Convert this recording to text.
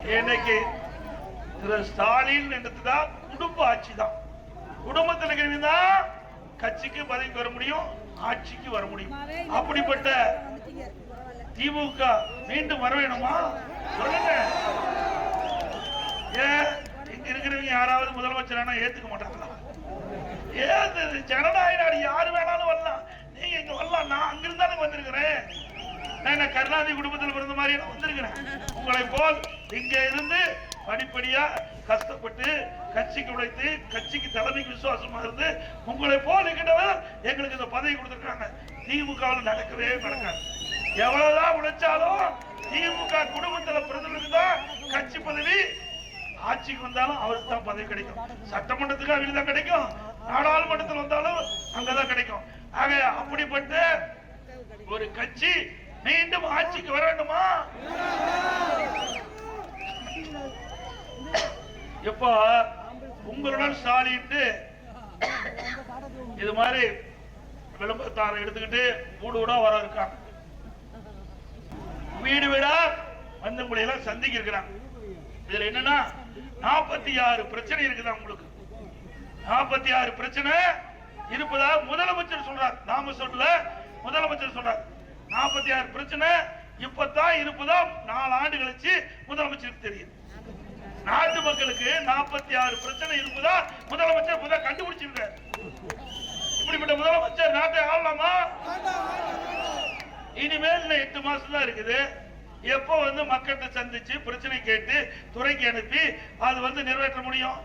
இன்னைக்கு திரு ஸ்டாலின் என்றதுதான் குடும்ப ஆட்சி தான் குடும்பத்தில் இருக்கிறவங்க தான் கட்சிக்கு பதவிக்கு வர முடியும் ஆட்சிக்கு வர முடியும். அப்படிப்பட்ட திமுக மீண்டும் வர வேணுமா? சொல்லுங்க. ஏன் இங்க இருக்கிறவங்க யாராவது முதலமைச்சர் ஏத்துக்க மாட்டாங்களா? ஏன் ஜனநாயக யாரு வேணாலும் நான் குடும்பத்தில் பிறந்த மாதிரி நான் வந்திருக்கிறேன். உங்களை போல் இங்க இருந்து படிப்படியா கஷ்டப்பட்டு கட்சிக்கு உழைத்து கட்சிக்கு தலைமைக்கு விசுவாசமா இருந்து உங்களை போல் இருக்கின்றவர் எங்களுக்கு இந்த பதவி கொடுத்துருக்காங்க. திமுக நடக்கவே நடக்காது. எவ்வளவுதான் உழைச்சாலும் திமுக குடும்பத்துல பிறந்தவருக்கு தான் கட்சி பதவி. ஆட்சிக்கு வந்தாலும் அவருக்கு தான் பதவி கிடைக்கும். சட்டமன்றத்துக்கு அவருக்கு தான் கிடைக்கும். நாடாளுமன்றத்தில் வந்தாலும் அங்கதான் கிடைக்கும். ஆக அப்படிப்பட்ட ஒரு கட்சி மீண்டும் ஆட்சிக்கு வர வேண்டுமா இப்போ உங்களுடன் ஸ்டாலின் இது மாதிரி விளம்பரத்தாரை எடுத்துக்கிட்டு வீடு வீடா வர இருக்காங்க. வீடு வீடா வந்து உங்களை எல்லாம் சந்திக்க இருக்கிறாங்க. இதுல என்னன்னா நாற்பத்தி ஆறு பிரச்சனை இருக்குதா உங்களுக்கு? நாற்பத்தி ஆறு பிரச்சனை இருப்பதா முதலமைச்சர் சொல்றார். நாம சொல்ல முதலமைச்சர் சொல்றார். நாற்பத்தி ஆறு பிரச்சனை இப்பதான் இருப்பதா நாலு ஆண்டு கழிச்சு முதலமைச்சருக்கு தெரியும். நாட்டு மக்களுக்கு நாற்பத்தி ஆறு பிரச்சனை இருப்பதா முதலமைச்சர் முதல் கண்டுபிடிச்சிருக்காரு. இப்படிப்பட்ட முதலமைச்சர் நாட்டை ஆளலாமா? இனிமேல் இன்னும் எட்டு மாசம் தான் இருக்குது. எப்போ வந்து மக்கள்கிட்ட சந்திச்சு பிரச்சனை கேட்டு துறைக்கு அனுப்பி அது வந்து நிறைவேற்ற முடியும்.